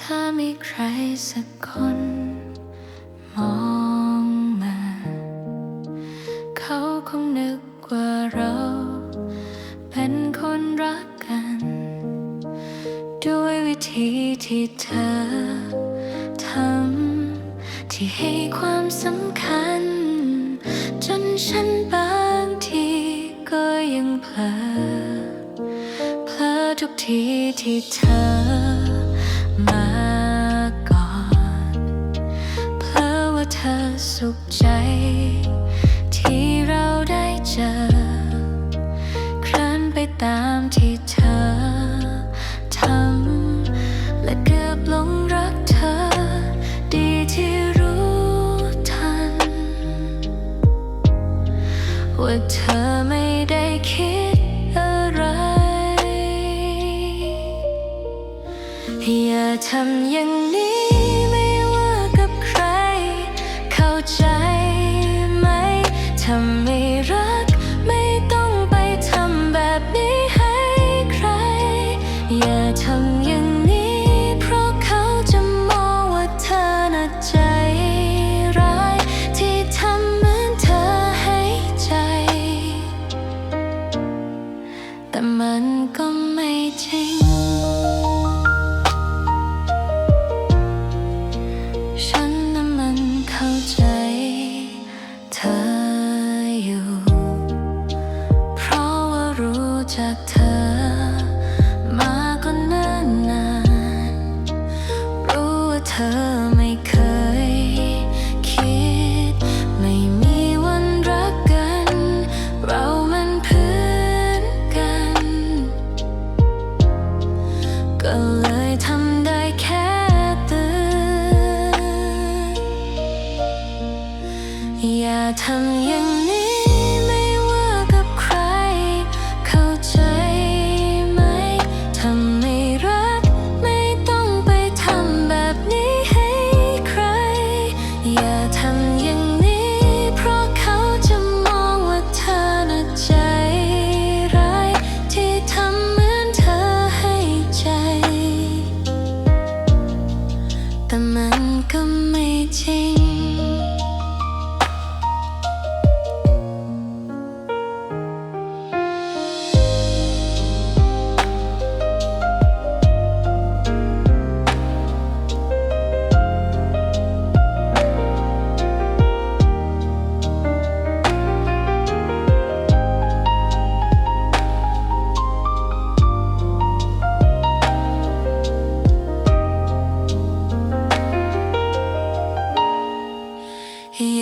ถ้ามีใครสักคน มองมา เขาคงนึกว่าเรา เป็นคนรักกัน ด้วยวิธีที่เธอทำที่ให้ความสำคัญ จนฉันบางทีก็ยังเผลอเผลอทุกทีที่เธอม เธอสุขใจ ที่เราได้เจอ ครั้นไปตามที่เธอทำและเกือบหลงรักเธอ ดีที่รู้ทัน ว่าเธอไม่ได้คิดอะไร อย่าทำอย่างนี้ ถ้า อย่าทำอย่างนี้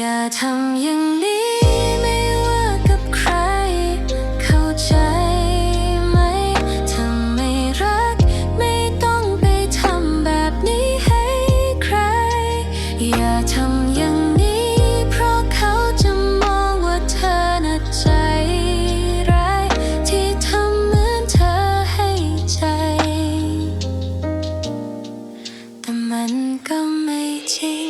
อย่าทำอย่างนี้ไม่ว่ากับใคร เข้าใจไหม ถ้าไม่รักไม่ต้องไปทำแบบนี้ให้ใคร อย่าทำอย่างนี้ เพราะเขาจะมองว่าเธอน่ะใจรที่ทำเหมือนเธอให้ใจ แต่มันก็ไม่จริง